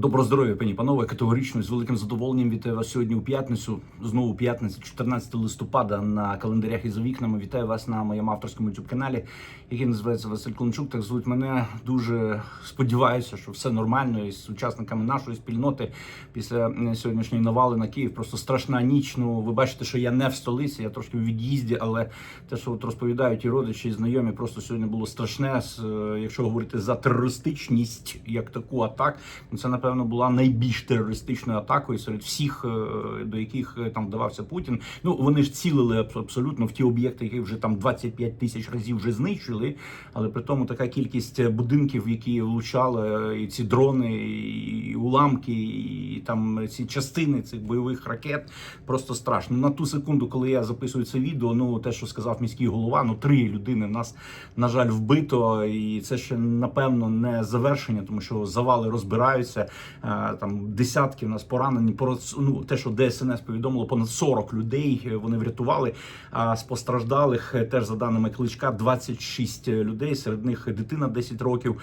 Добро здоров'я, пані панове, категорично з великим задоволенням вітаю вас сьогодні у п'ятницю. Знову п'ятниця, 14 листопада на календарях і за вікнами. Вітаю вас на моєму авторському youtube каналі, який називається Василь Клончук. Так звуть мене. Дуже сподіваюся, що все нормально із учасниками нашої спільноти після е, сьогоднішньої навали на Київ. Просто страшна ніч. Ну ви бачите, що я не в столиці, я трошки в від'їзді, але те, що от розповідають і родичі, і знайомі, просто сьогодні було страшне. Е, Якщо говорити за терористичність як таку атак, ну це напевно була найбільш терористичною атакою серед всіх, е, до яких е, там вдавався Путін. Ну вони ж цілили абсолютно в ті об'єкти, які вже там 25 тисяч разів вже знищили. Але при тому така кількість будинків, які влучали, і ці дрони, і уламки, і там ці частини цих бойових ракет просто страшно. На ту секунду, коли я записую це відео, ну те, що сказав міський голова, ну три людини нас на жаль вбито, і це ще напевно не завершення, тому що завали розбираються. Е, Там десятки в нас поранені. Ну те, що ДСНС повідомило, понад 40 людей е, вони врятували. А з постраждалих е, теж за даними кличка 26 людей. Серед них дитина 10 років.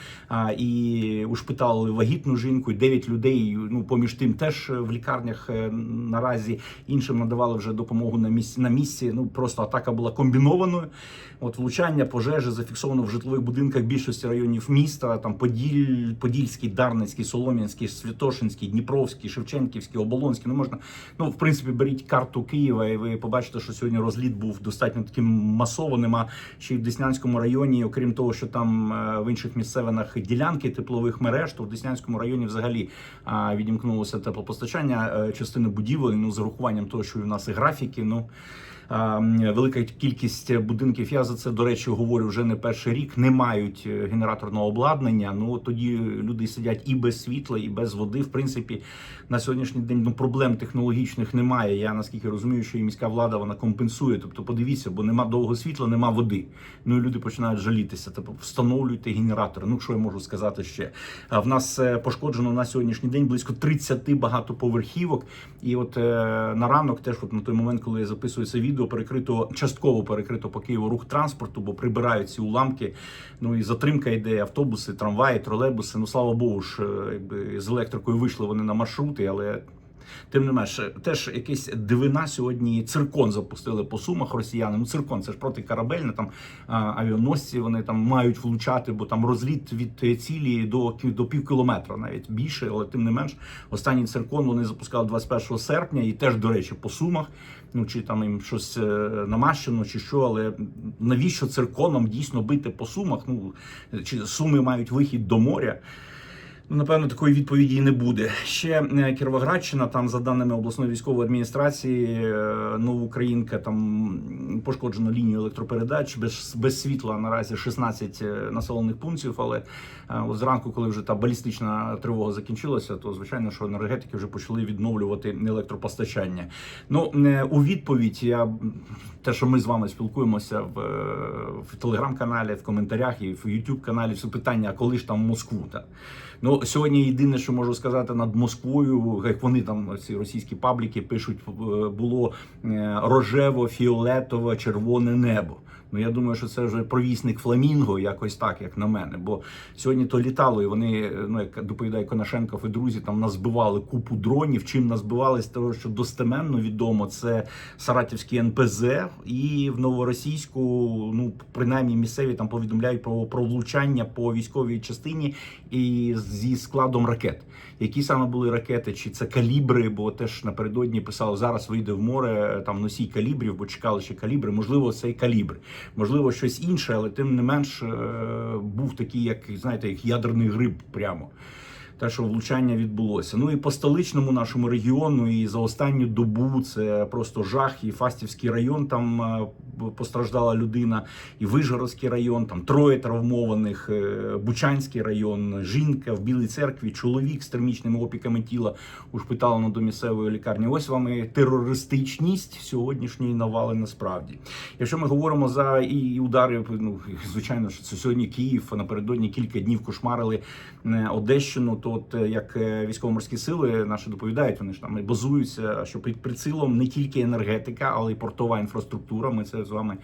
І ушпиталили вагітну жінку. і 9 людей. Ну поміж тим, теж в лікарнях наразі іншим надавали вже допомогу на місці на місці. Ну просто атака була комбінованою. От влучання пожежі зафіксовано в житлових будинках більшості районів міста. Там Поділь, Подільський, Дарницький, Солом'янський, Святошинський, Дніпровський, Шевченківський, Оболонський. Ну можна ну в принципі беріть карту Києва, і ви побачите, що сьогодні розліт був достатньо таким масованим. А ще й в Деснянському районі, окрім того, що там е, в інших місцевинах ділянки теплових мереж, то в Деснянському районі взагалі відімкнулося теплопостачання е, частини будівель. Ну з урахуванням того, що і в нас і графіки. Ну велика кількість будинків. Я за це до речі говорю вже не перший рік. Не мають е, генераторного обладнання. Ну тоді люди сидять і без світла, і без води. В принципі, на сьогоднішній день ну проблем технологічних немає. Я наскільки розумію, що і міська влада вона компенсує. Тобто, подивіться, бо нема довго світла, нема води. Ну і люди починають жалітися. Тобто встановлюйте генератори. Ну що я можу сказати ще? В нас е, пошкоджено на сьогоднішній день близько 30 багатоповерхівок. І от е, на ранок, теж от на той момент, коли я записую це відео, перекрито частково перекрито по Києву рух транспорту, бо прибирають ці уламки. Ну і затримка йде автобуси, трамваї, тролейбуси. Ну слава Богу ж, е, якби з електрикою вийшли вони на маршрути, але. Тим не менше, теж якась дивина сьогодні. Циркон запустили по сумах росіяни. Ну циркон це ж протикорабельне, там авіаносці вони там мають влучати, бо там розліт від цілі до до пів кілометра, навіть більше, але тим не менш, останній циркон вони запускали 21 серпня, і теж, до речі, по сумах. Ну чи там їм щось е, намащено, чи що, але навіщо цирконом дійсно бити по сумах? Ну чи суми мають вихід до моря? Ну, напевно, такої відповіді не буде. Ще е, Кіровоградщина, там, за даними обласної військової адміністрації, е, Новоукраїнка, там пошкоджено лінію електропередач без, без світла наразі 16 е, населених пунктів. Але от зранку, коли вже та балістична тривога закінчилася, то звичайно, що енергетики вже почали відновлювати електропостачання. Ну у відповідь я те, що ми з вами спілкуємося в, в телеграм-каналі, в коментарях і в youtube каналі все питання, коли ж там Москву? Та? Ну сьогодні єдине, що можу сказати над Москвою, як вони там ці російські пабліки пишуть, е, було е, рожево, фіолетове, червоне небо. Ну я думаю, що це вже провісник фламінго, якось так, як на мене. Бо сьогодні то літало, і вони, ну як доповідає Конашенков і друзі, там назбивали купу дронів. Чим назбивали з того, що достеменно відомо, це Саратівський НПЗ, і в новоросійську, ну принаймні місцеві там повідомляють про, про влучання по військовій частині і зі складом ракет. Які саме були ракети? Чи це калібри? Бо теж напередодні писали, зараз вийде в море там носій калібрів, бо чекали ще калібри. Можливо, цей калібр, можливо, щось інше, але тим не менш е, був такий, як знаєте, як ядерний гриб прямо. Те, що влучання відбулося. Ну і по столичному нашому регіону, і за останню добу це просто жах. І Фастівський район там е, постраждала людина, і Вижгородський район, там троє травмованих, е, Бучанський район, жінка в Білій церкві, чоловік з термічними опіками тіла ушпиталено до місцевої лікарні. Ось вам терористичність сьогоднішньої навали насправді. Якщо ми говоримо за і удари, ну звичайно, що це сьогодні Київ напередодні кілька днів кошмарили е, Одещину. То от е, як е, військово-морські сили наші доповідають, вони ж там базуються, що під прицілом не тільки енергетика, але й портова інфраструктура. Ми це з вами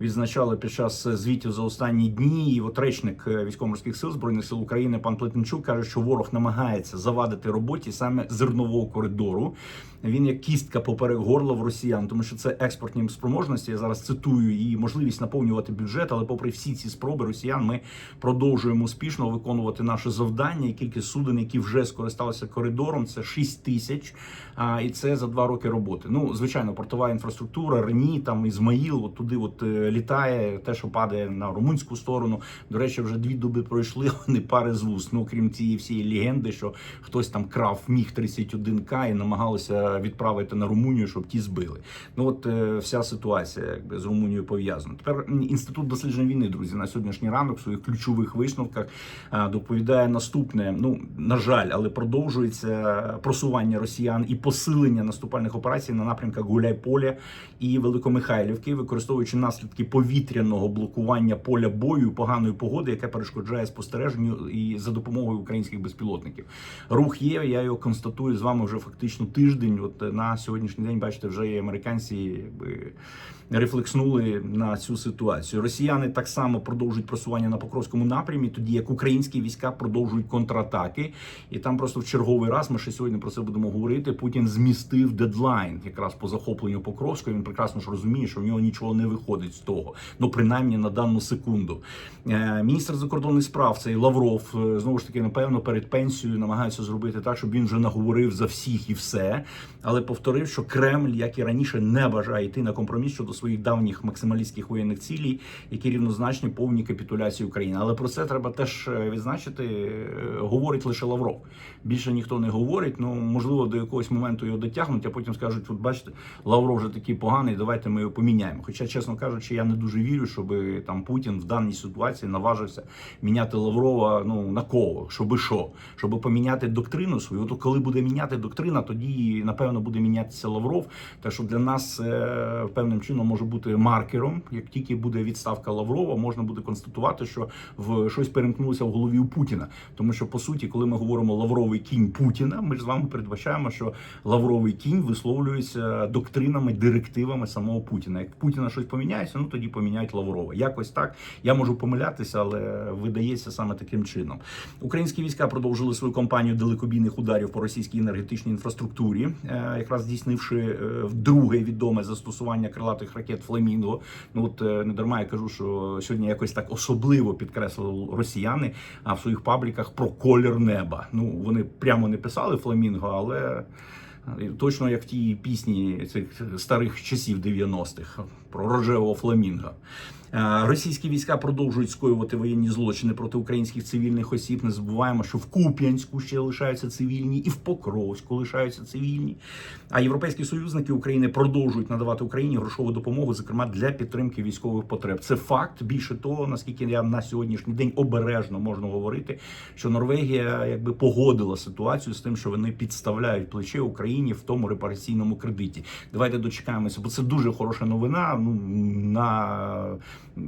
відзначали під час звітів за останні дні. І от речник е, військово-морських сил збройних сил України пан Плетенчук каже, що ворог намагається завадити роботі саме зернового коридору. Він як кістка поперек горла в росіян, тому що це експортні спроможності. Я зараз цитую і можливість наповнювати бюджет. Але, попри всі ці спроби росіян, ми продовжуємо успішно виконувати наше завдання. І кількість суден, які вже скористалися коридором, це 6 тисяч. А і це за два роки роботи. Ну звичайно, портова інфраструктура, Рені, там Ізмаїл, от туди от е, літає. Те, що падає на румунську сторону. До речі, вже дві доби пройшли. Вони пари з вуст. Ну крім цієї всієї легенди, що хтось там крав міг 31 к і намагалися відправити на Румунію, щоб ті збили. Ну от е, вся ситуація якби з Румунією пов'язана. Тепер інститут досліджень війни, друзі, на сьогоднішній ранок в своїх ключових висновках е, доповідає наступне. Ну на жаль, але продовжується просування росіян і посилення наступальних операцій на напрямках Гуляйполя і Великомихайлівки, використовуючи наслідки повітряного блокування поля бою, поганої погоди, яке перешкоджає спостереженню і за допомогою українських безпілотників. Рух є. Я його констатую з вами вже фактично тиждень. От е, на сьогоднішній день, бачите, вже і американці якби рефлекснули на цю ситуацію. Росіяни так само продовжують просування на Покровському напрямі, тоді як українські війська продовжують контратаки. І там просто в черговий раз ми ще сьогодні про це будемо говорити. Путін змістив дедлайн якраз по захопленню Покровського. Він прекрасно ж розуміє, що в нього нічого не виходить того. Ну принаймні на дану секунду. Е, Міністр закордонних справ цей Лавров е, знову ж таки, напевно, перед пенсією намагається зробити так, щоб він вже наговорив за всіх і все. Але повторив, що Кремль, як і раніше, не бажає йти на компроміс щодо своїх давніх максималістських воєнних цілей, які рівнозначні повній капітуляції України. Але про це треба теж е, відзначити. Говорить лише Лавров. Більше ніхто не говорить. Ну можливо, до якогось моменту його дотягнуть, а потім скажуть: от бачите, Лавров вже такий поганий, давайте ми його поміняємо. Хоча, чесно кажучи, я не дуже вірю, щоб там Путін в даній ситуації наважився міняти Лаврова. Ну на кого? Щоби що? Щоб поміняти доктрину свою. От коли буде міняти доктрина, тоді напевно буде мінятися Лавров. Так що для нас е, певним чином може бути маркером. Як тільки буде відставка Лаврова, можна буде констатувати, що в щось перемкнулося в голові у Путіна. Тому що по суті, коли ми говоримо Лавровий кінь Путіна, ми ж з вами передбачаємо, що Лавровий кінь висловлюється доктринами, директивами самого Путіна. Як Путіна щось поміняється, ну тоді поміняють Лаврова. Якось так. Я можу помилятися, але видається саме таким чином. Українські війська продовжили свою кампанію далекобійних ударів по російській енергетичній інфраструктурі, е, якраз здійснивши е, вдруге відоме застосування крилатих ракет Фламінго. Ну от е, не дарма я кажу, що сьогодні якось так особливо підкреслили росіяни а в своїх пабліках про колір неба. Ну вони прямо не писали Фламінго, але. Точно як в тій пісні цих старих часів 90-х про рожевого фламінга. Е, Російські війська продовжують скоювати воєнні злочини проти українських цивільних осіб. Не забуваємо, що в Куп'янську ще лишаються цивільні, і в Покровську лишаються цивільні. А європейські союзники України продовжують надавати Україні грошову допомогу, зокрема для підтримки військових потреб. Це факт. Більше того, наскільки я на сьогоднішній день обережно можна говорити, що Норвегія якби погодила ситуацію з тим, що вони підставляють плече Україні в тому репараційному кредиті. Давайте дочекаємося, бо це дуже хороша новина. Ну на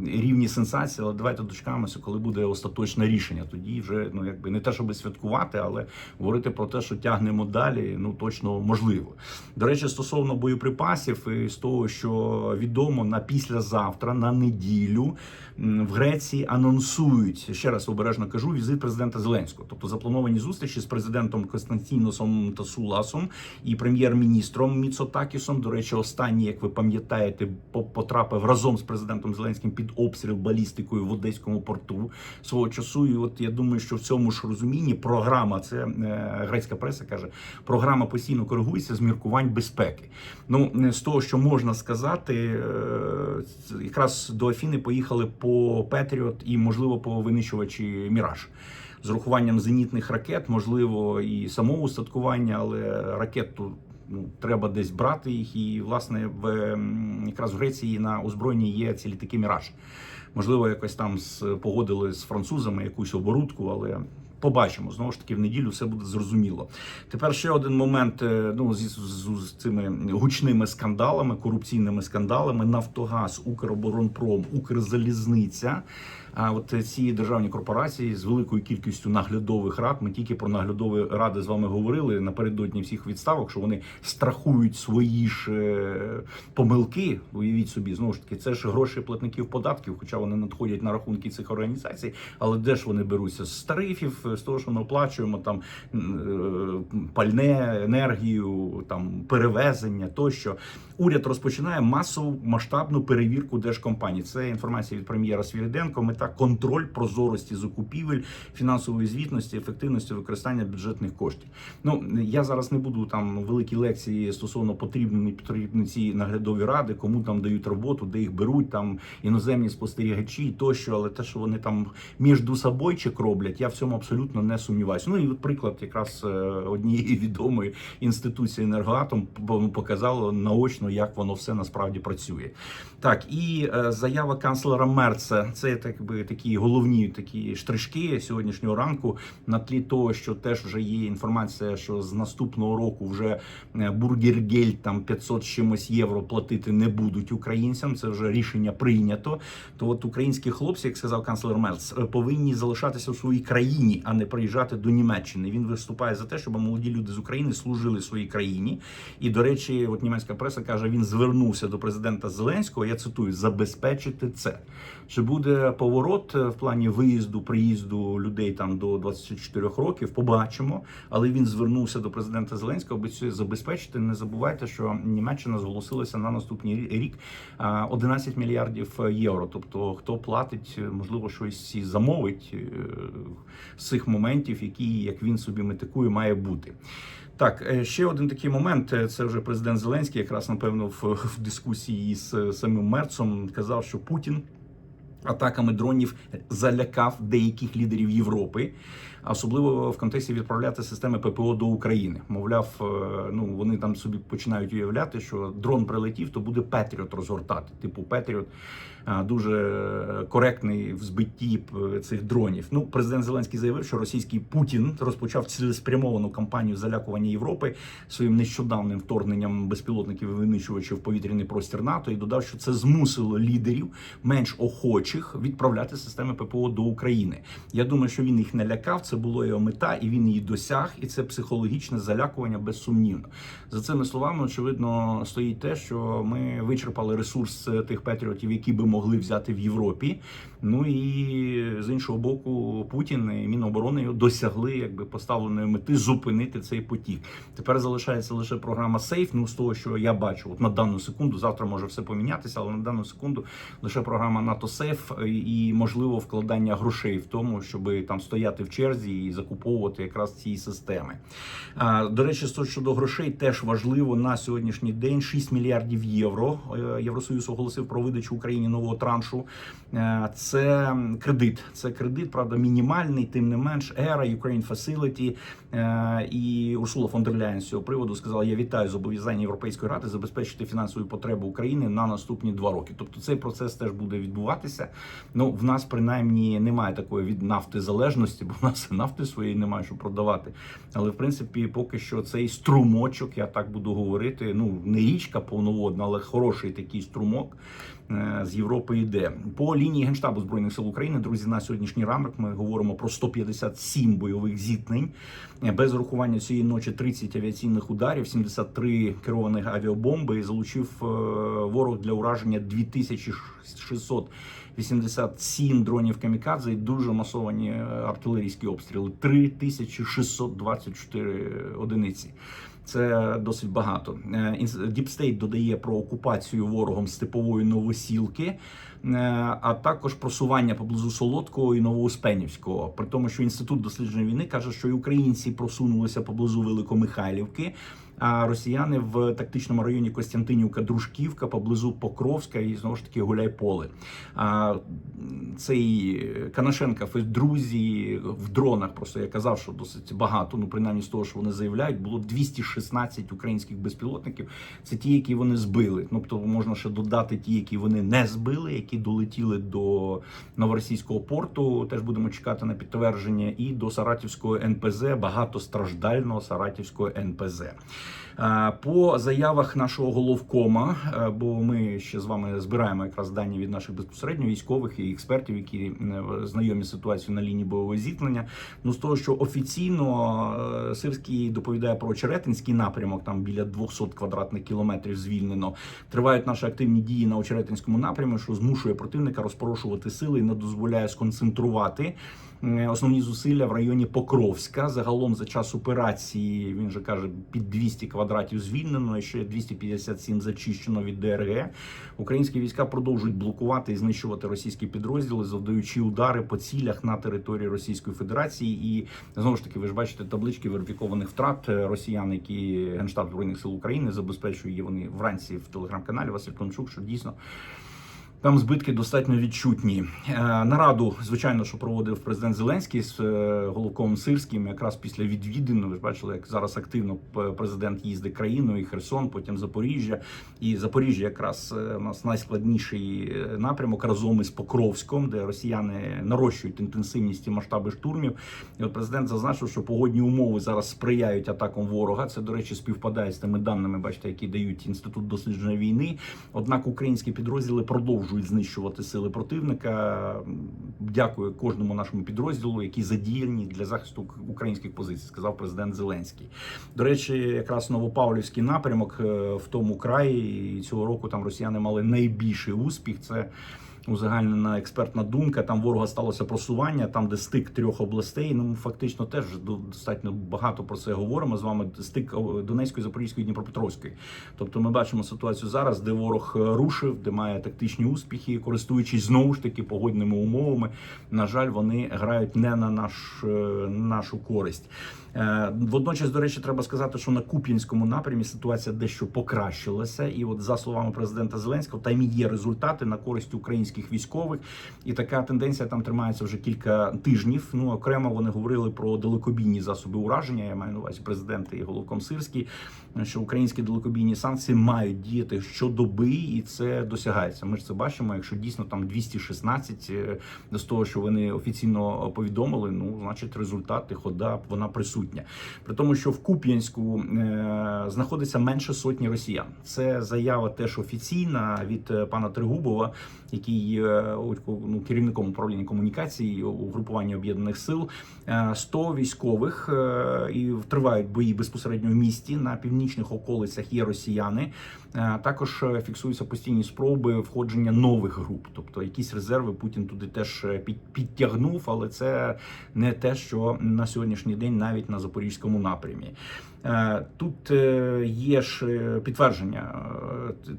рівні сенсації, але давайте дочекаємося, коли буде остаточне рішення. Тоді вже ну якби не те, щоб святкувати, але говорити про те, що тягнемо далі, ну точно можливо. До речі, стосовно боєприпасів, і з того, що відомо на післязавтра, на неділю в Греції анонсують ще раз обережно кажу візит президента Зеленського, тобто заплановані зустрічі з президентом Константіносом Тасуласом і прем'єр-міністром Міцотакісом. До речі, останній, як ви пам'ятаєте, по- потрапив разом з президентом Зеленським під обстріл балістикою в Одеському порту свого часу. І от я думаю, що в цьому ж розумінні програма, це е, грецька преса каже, програма постійно коригується з міркувань безпеки. Ну е, з того, що можна сказати, е, якраз до Афіни поїхали по Петріот і можливо по винищувачі Міраж. З урахуванням зенітних ракет, можливо, і самого устаткування, але ракету ну, треба десь брати їх. І власне в якраз в Греції на озброєнні є ці літаки Міраж. Можливо, якось там погодили з французами якусь оборудку, але. Побачимо знову ж таки в неділю все буде зрозуміло. Тепер ще один момент. е, Ну зі з, з цими гучними скандалами, корупційними скандалами. Нафтогаз, Укроборонпром, Укрзалізниця А от ці державні корпорації з великою кількістю наглядових рад. Ми тільки про наглядові ради з вами говорили напередодні всіх відставок, що вони страхують свої ж е, помилки. Уявіть собі, знову ж таки, це ж гроші платників податків, хоча вони надходять на рахунки цих організацій. Але де ж вони беруться з тарифів, з того, що ми оплачуємо там е, пальне, енергію, там перевезення тощо. Уряд розпочинає масову масштабну перевірку держкомпаній. Це інформація від прем'єра Свіриденко. Мета контроль прозорості закупівель, фінансової звітності, ефективності використання бюджетних коштів. Ну я зараз не буду там великі лекції стосовно потрібні потрібні ці наглядові ради, кому там дають роботу, де їх беруть, там іноземні спостерігачі тощо, але те, що вони там між собойчик роблять, я в цьому абсолютно не сумніваюся. Ну і приклад якраз е, однієї відомої інституції енергоатом показало наочно, як воно все насправді працює. Так, і е, заява канцлера Мерца це так би такі головні такі штришки сьогоднішнього ранку на тлі того, що теж вже є інформація, що з наступного року вже е, бургергель там 500 чимось євро платити не будуть українцям. Це вже рішення прийнято. То от українські хлопці, як сказав канцлер Мерц, повинні залишатися в своїй країні, а не приїжджати до Німеччини. Він виступає за те, щоб молоді люди з України служили своїй країні. І до речі, от німецька преса каже, він звернувся до президента Зеленського. Я цитую: забезпечити це. Чи буде поворот е, в плані виїзду, приїзду людей там до 24 років? Побачимо. Але він звернувся до президента Зеленського, аби це забезпечити. Не забувайте, що Німеччина зголосилася на наступний рі- рік а, 11 мільярдів євро. Тобто, хто платить, можливо, щось і замовить е, з цих моментів, які як він собі метикує, має бути. Так, е, ще один такий момент. е, Це вже президент Зеленський, якраз напевно в, в дискусії з е, самим Мерцом казав, що Путін атаками дронів залякав деяких лідерів Європи, особливо в контексті відправляти системи ППО до України. Мовляв, е, ну вони там собі починають уявляти, що дрон прилетів, то буде Петріот розгортати. Типу Петріот дуже коректний в збитті е, цих дронів. Ну, президент Зеленський заявив, що російський Путін розпочав цілеспрямовану кампанію залякування Європи своїм нещодавним вторгненням безпілотників і винищувачів в повітряний простір НАТО і додав, що це змусило лідерів менш охочих відправляти системи ППО до України. Я думаю, що він їх не лякав. Це було його мета, і він її досяг. І це психологічне залякування безсумнівно. За цими словами, очевидно, стоїть те, що ми вичерпали ресурс е, тих патріотів, які би могли взяти в Європі. Ну і з іншого боку, Путін і Міноборони досягли якби поставленої мети зупинити цей потік. Тепер залишається лише програма Сейф. Ну з того, що я бачу, от на дану секунду, завтра може все помінятися, але на дану секунду лише програма НАТО Сейф і можливо вкладання грошей в тому, щоб там стояти в черзі і закуповувати якраз ці системи. До речі, щодо грошей теж важливо на сьогоднішній день 6 мільярдів євро. Е, Євросоюз оголосив про видачу Україні нового траншу. Е, Це кредит. Це кредит, правда, мінімальний, тим не менш. Ера Ukraine Facility е, і Урсула фон дер Ляєн з цього приводу сказала: Я вітаю зобов'язання Європейської ради забезпечити фінансові потреби України на наступні два роки. Тобто цей процес теж буде відбуватися. Ну в нас принаймні немає такої від нафти залежності, бо в нас нафти своєї немає, що продавати. Але в принципі, поки що цей струмочок, я так буду говорити. Ну не річка повноводна, але хороший такий струмок. Е, З Європи йде по лінії генштабу збройних сил України. Друзі, на сьогоднішній ранок ми говоримо про 157 бойових зіткнень Е, без рахування цієї ночі 30 авіаційних ударів, 73 керованих авіабомби. І залучив е, ворог для ураження 2687 дронів камікадзе і дуже масовані артилерійські обстріли. 3624 одиниці. Це досить багато. Діпстейт додає про окупацію ворогом степової новосілки, е, а також просування поблизу Солодкого і Новоуспенівського. При тому, що інститут дослідження війни каже, що і українці просунулися поблизу Великомихайлівки. А росіяни в тактичному районі Костянтинівка, Дружківка, поблизу Покровська і знову ж таки Гуляйполе. А цей Канашенков і друзі в дронах. Просто я казав, що досить багато. Ну принаймні з того, що вони заявляють, було 260 216 українських безпілотників. Це ті, які вони збили. Ну, Тобто можна ще додати ті, які вони не збили, які долетіли до новоросійського порту. Теж будемо чекати на підтвердження, і до Саратівського НПЗ, багатостраждального Саратівського НПЗ. Е, По заявах нашого головкома, е, бо ми ще з вами збираємо якраз дані від наших безпосередньо військових і експертів, які е, знайомі з ситуацією на лінії бойового зіткнення. Ну з того, що офіційно Сирський доповідає про Очеретинський напрямок, там біля 200 квадратних кілометрів звільнено. Тривають наші активні дії на Очеретинському напрямі, що змушує противника розпорошувати сили і не дозволяє сконцентрувати. Основні зусилля в районі Покровська. Загалом за час операції він же каже під 200 квадратів звільнено, і ще 257 зачищено від ДРГ. Українські війська продовжують блокувати і знищувати російські підрозділи, завдаючи удари по цілях на території Російської Федерації. І знову ж таки, ви ж бачите таблички верифікованих втрат росіян, які генштаб збройних сил України забезпечує вони вранці в телеграм-каналі Василь Климчук, що дійсно. Там збитки достатньо відчутні. Е, Нараду, звичайно, що проводив президент Зеленський з е, головком Сирським, якраз після відвідин. Ви ж бачили, як зараз активно президент їздить країною, і Херсон, потім Запоріжжя. І Запоріжжя якраз е, у нас найскладніший напрямок разом із Покровськом, де росіяни нарощують інтенсивність і масштаби штурмів. І от президент зазначив, що погодні умови зараз сприяють атакам ворога. Це, до речі, співпадає з тими даними, бачите, які дають інститут дослідження війни. Однак українські підрозділи продовжують знищувати сили противника. Дякую кожному нашому підрозділу, які задіяні для захисту українських позицій, сказав президент Зеленський. До речі, якраз Новопавлівський напрямок е, в тому краї цього року там росіяни мали найбільший успіх. Це узагальнена експертна думка. Там ворога сталося просування, там де стик трьох областей. Ну ми фактично теж достатньо багато про це говоримо з вами. Стик Донецької, Запорізької, Дніпропетровської. Тобто, ми бачимо ситуацію зараз, де ворог е, рушив, де має тактичні успіхи, користуючись знову ж таки погодними умовами. На жаль, вони грають не на наш е, нашу користь. Е, Водночас, до речі, треба сказати, що на Куп'янському напрямі ситуація дещо покращилася, і от за словами президента Зеленського, там і є результати на користь українських військових, і така тенденція там тримається вже кілька тижнів. Ну окремо вони говорили про далекобійні засоби ураження. Я маю на увазі президент і головком Сирський, що українські далекобійні санкції мають діяти щодоби, і це досягається. Ми ж це бачимо. Якщо дійсно там 216 е, з того, що вони офіційно повідомили, ну значить результати, хода вона присутня. При тому, що в Куп'янську е, знаходиться менше сотні росіян. Це заява теж офіційна від е, пана Тригубова, який є ну, керівником управління комунікації у групуванні об'єднаних сил. Е, 100 військових е, і тривають бої безпосередньо в місті на північних околицях. Є росіяни. Е, Також е, фіксуються постійні спроби входження нових груп, тобто якісь резерви Путін туди теж е, підтягнув, але це не те, що на сьогоднішній день навіть на запорізькому напрямі. Е, Тут е, є ж е, підтвердження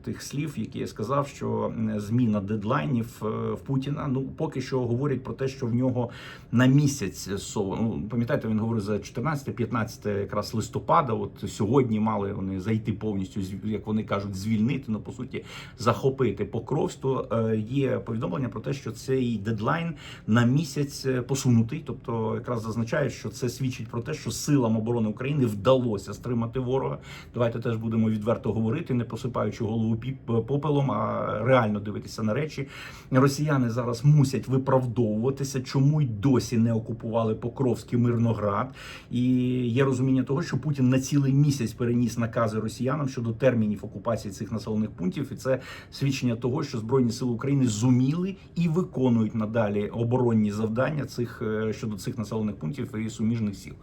тих слів, які я сказав, що зміна дедлайнів в Путіна. Ну поки що говорять про те, що в нього на місяць ну, пам'ятаєте, він говорив за 14-15 якраз листопада. От сьогодні мали вони зайти повністю, як вони кажуть, звільнити. Ну по суті, захопити покровство. Є повідомлення про те, що цей дедлайн на місяць посунутий. Тобто, якраз зазначають, що це свідчить про те, що силам оборони України вдалося стримати ворога. Давайте теж будемо відверто говорити, не посипаючи голову попелом, а реально дивитися на речі. Росіяни зараз мусять виправдовуватися, чому й досі не окупували Покровський Мирноград. І є розуміння того, що Путін на цілий місяць переніс накази росіянам щодо термінів окупації цих населених пунктів, і це свідчення того, що збройні сили України зуміли і виконують надалі оборонні завдання цих е, щодо цих населених пунктів і суміжних сіл.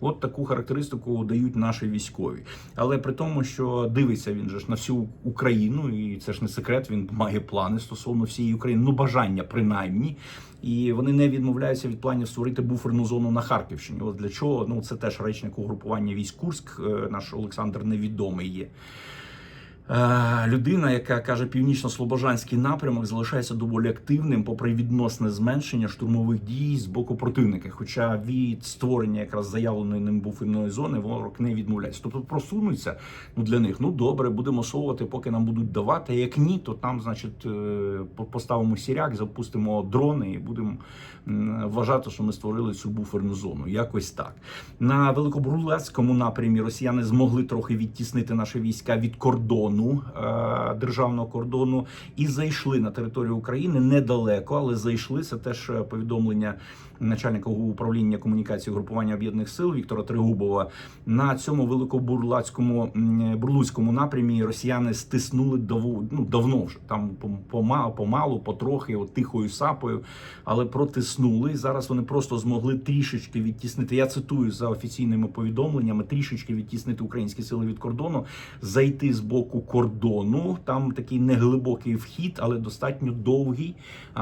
От таку характеристику дають наші військові. Але при тому, що дивиться він же ж на всю Україну, і це ж не секрет. Він має плани стосовно всієї України, ну бажання принаймні. І вони не відмовляються від планів створити буферну зону на Харківщині. От для чого? Ну це теж речник угрупування військ Курськ, е, наш Олександр невідомий є. Е, Людина, яка каже, північно-слобожанський напрямок залишається доволі активним, попри відносне зменшення штурмових дій з боку противника. Хоча від створення якраз заявленої ним буферної зони ворог не відмовляється. Тобто просунуться ну для них. Ну добре, будемо совувати, поки нам будуть давати. Як ні, то там, значить, е, поставимо сіряк, запустимо дрони і будемо вважати, що ми створили цю буферну зону. Якось так. На великобурлецькому напрямі росіяни змогли трохи відтіснити наші війська від кордону е, державного кордону і зайшли на територію України недалеко, але зайшли. Це теж е, повідомлення начальника управління комунікації групування об'єднаних сил Віктора Тригубова. На цьому великобурлацькому бурлуцькому напрямі росіяни стиснули даву, ну, давно вже там пома- помалу, потрохи, от тихою сапою, але протиснули. Зараз вони просто змогли трішечки відтіснити. Я цитую за офіційними повідомленнями: трішечки відтіснити українські сили від кордону, зайти з боку кордону. Там такий неглибокий вхід, але достатньо довгий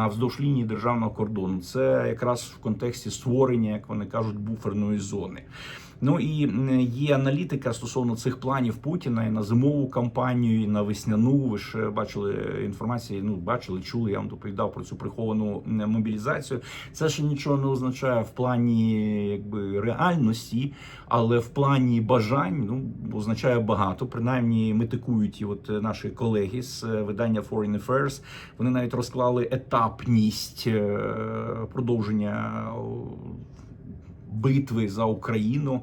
вздовж лінії державного кордону. Це якраз в контексті створення, як вони кажуть, буферної зони. Ну і є аналітика стосовно цих планів Путіна і на зимову кампанію, і на весняну. Ви ж е, бачили інформацію. Ну бачили, чули. Я вам доповідав про цю приховану мобілізацію. Це ще нічого не означає в плані якби реальності, але в плані бажань ну означає багато. Принаймні, метикують і от е, наші колеги з е, видання Foreign Affairs. Вони навіть розклали етапність продовження битви за Україну.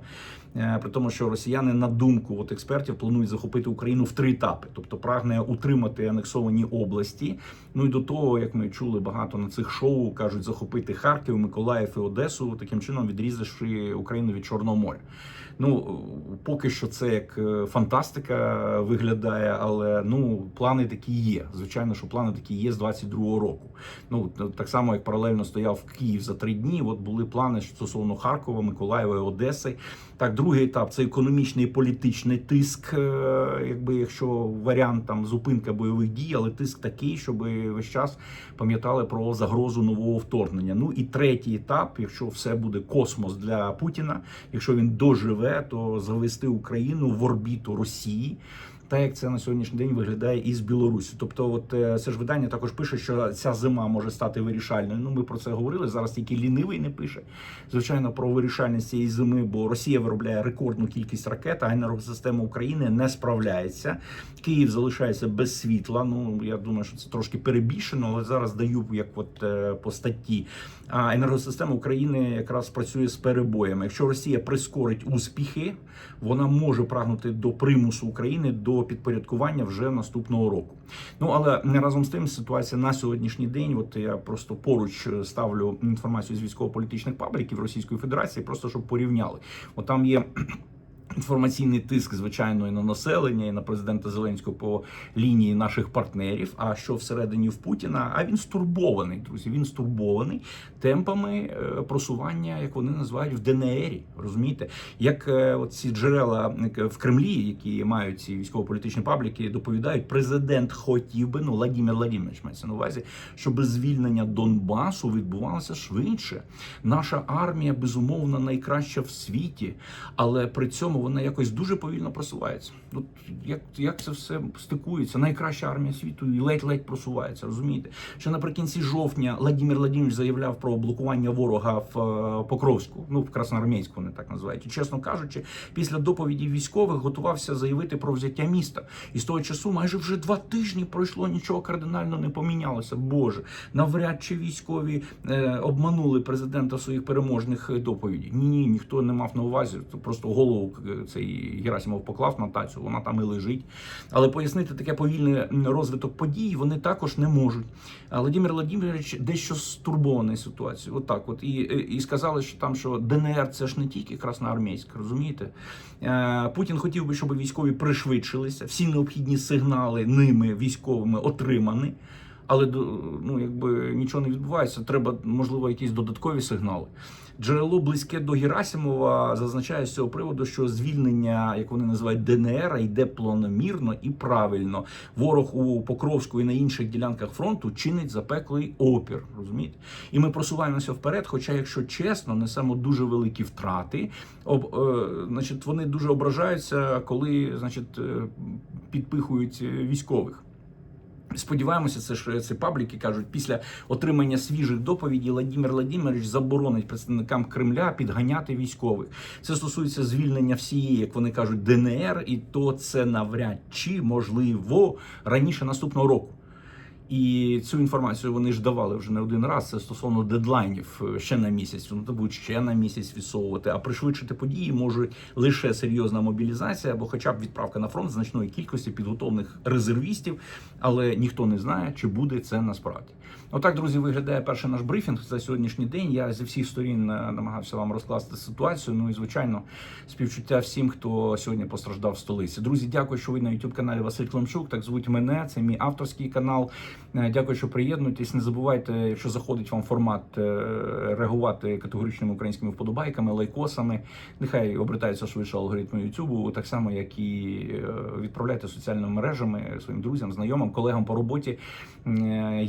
Е, При тому, що росіяни на думку от експертів планують захопити Україну в три етапи, тобто прагне утримати анексовані області. Ну і до того, як ми чули багато на цих шоу, кажуть захопити Харків, Миколаїв і Одесу, таким чином відрізавши Україну від Чорного моря. Ну поки що це як е, фантастика виглядає, але ну плани такі є. Звичайно, що плани такі є з 22-го року. Ну так само, як паралельно стояв Київ за три дні. От були плани стосовно Харкова, Миколаєва і Одеси. Так, другий етап це економічний і політичний тиск. е, Якби якщо варіант там зупинка бойових дій, але тиск такий, щоб весь час пам'ятали про загрозу нового вторгнення. Ну і третій етап, якщо все буде космос для Путіна, якщо він доживе, то завести Україну в орбіту Росії. Так як це на сьогоднішній день виглядає із Білорусі. Тобто, от е, це ж видання також пише, що ця зима може стати вирішальною. Ну ми про це говорили. Зараз тільки лінивий не пише. Звичайно, про вирішальність цієї зими, бо Росія виробляє рекордну кількість ракет, а енергосистема України не справляється. Київ залишається без світла. Ну я думаю, що це трошки перебільшено, але зараз даю як от е, по статті. А енергосистема України якраз працює з перебоями. Якщо Росія прискорить успіхи, вона може прагнути до примусу України до підпорядкування вже наступного року. Ну але разом з тим ситуація на сьогоднішній день. От я просто поруч ставлю інформацію з військово-політичних пабліків Російської Федерації, просто щоб порівняли. От там є. Інформаційний тиск, звичайно, і на населення, і на президента Зеленського по лінії наших партнерів. А що всередині в Путіна? А він стурбований, друзі. Він стурбований темпами е, просування, як вони називають в ДНРі. Розумієте, як е, от ці джерела в Кремлі, які мають ці військово-політичні пабліки, доповідають, президент хотів би, ну Владимир Владимирович мається на увазі, щоб звільнення Донбасу відбувалося швидше. Наша армія безумовно найкраща в світі, але при цьому вона якось дуже повільно просувається. От як, як це все стикується? Найкраща армія світу і ледь-ледь просувається. Розумієте, що наприкінці жовтня Владимир Владимирович заявляв про блокування ворога в е, Покровську, ну в Красноармійську вони так називають. І, чесно кажучи, після доповіді військових готувався заявити про взяття міста. І з того часу майже вже два тижні пройшло, нічого кардинально не помінялося. Боже, навряд чи військові е, обманули президента своїх переможних е, доповідей. Ні, ні, ніхто не мав на увазі. То просто голову цей Герасимов поклав на тацю, вона там і лежить. Але пояснити таке повільний розвиток подій вони також не можуть. А Владимир Владимирович дещо стурбований ситуацією. Отак, от і, е, і сказали, що там що ДНР це ж не тільки Красноармійськ, розумієте? Е, Путін хотів би, щоб військові пришвидшилися, всі необхідні сигнали ними військовими отримані. Але ну, якби нічого не відбувається, треба, можливо, якісь додаткові сигнали. Джерело близьке до Герасимова зазначає з цього приводу, що звільнення, як вони називають ДНР, йде планомірно і правильно. Ворог у Покровську і на інших ділянках фронту чинить запеклий опір. Розумієте? І ми просуваємося вперед. Хоча, якщо чесно, несемо дуже великі втрати. Об, е, значить, вони дуже ображаються, коли значить. е, підпихують військових. Сподіваємося, це ж це пабліки кажуть, після отримання свіжих доповідей Владимир Владимирович заборонить представникам Кремля підганяти військових. Це стосується звільнення всієї, як вони кажуть, ДНР, і то це навряд чи можливо раніше наступного року. І цю інформацію вони ж давали вже не один раз. Це стосовно дедлайнів е, ще на місяць. Вони то будуть ще на місяць відсовувати. А пришвидшити події може лише серйозна мобілізація або, хоча б відправка на фронт значної кількості підготовлених резервістів. Але ніхто не знає, чи буде це насправді. Отак, друзі, виглядає перший наш брифінг за сьогоднішній день. Я зі всіх сторін е, намагався вам розкласти ситуацію. Ну і звичайно, співчуття всім, хто сьогодні постраждав в столиці. Друзі, дякую, що ви на youtube каналі Василь Климчук. Так звуть мене. Це мій авторський канал. Е, Дякую, що приєднуєтесь. Не забувайте, якщо заходить вам формат е, реагувати категоричними українськими вподобайками, лайкосами. Нехай обертаються швидше алгоритми Ютубу, так само як і відправляйте соціальними мережами своїм друзям, знайомим, колегам по роботі. Е,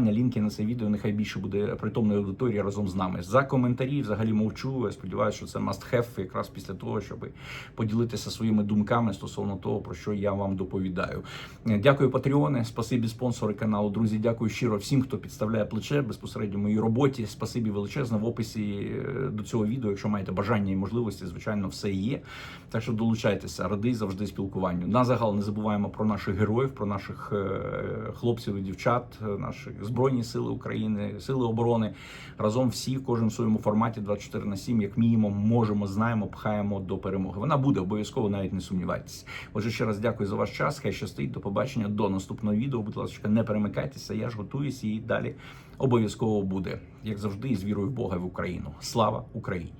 Гіперпосилання, лінки на це відео. Нехай більше буде притомної аудиторії разом з нами. За коментарі взагалі мовчу. Я сподіваюся, що це must have якраз після того, щоб поділитися своїми думками стосовно того, про що я вам доповідаю. Дякую, Патреони, спасибі спонсори каналу. Друзі, дякую щиро всім, хто підставляє плече безпосередньо моїй роботі. Спасибі величезне в описі е, до цього відео. Якщо маєте бажання і можливості, звичайно, все є. Так що долучайтеся, радий завжди спілкуванню. На загал не забуваємо про наших героїв, про наших е, хлопців і дівчат, наші збройні сили України, сили оборони. Разом всі, в своєму форматі 24 на 7, як мінімум, можемо, знаємо, пхаємо до перемоги. Вона буде обов'язково, навіть не сумнівайтеся. Отже, ще раз дякую за ваш час. Хай щастить. До побачення до наступного відео. Будь ласка, не перемикайтеся. Я ж готуюся і далі обов'язково буде, як завжди, з вірою в Бога і в Україну. Слава Україні!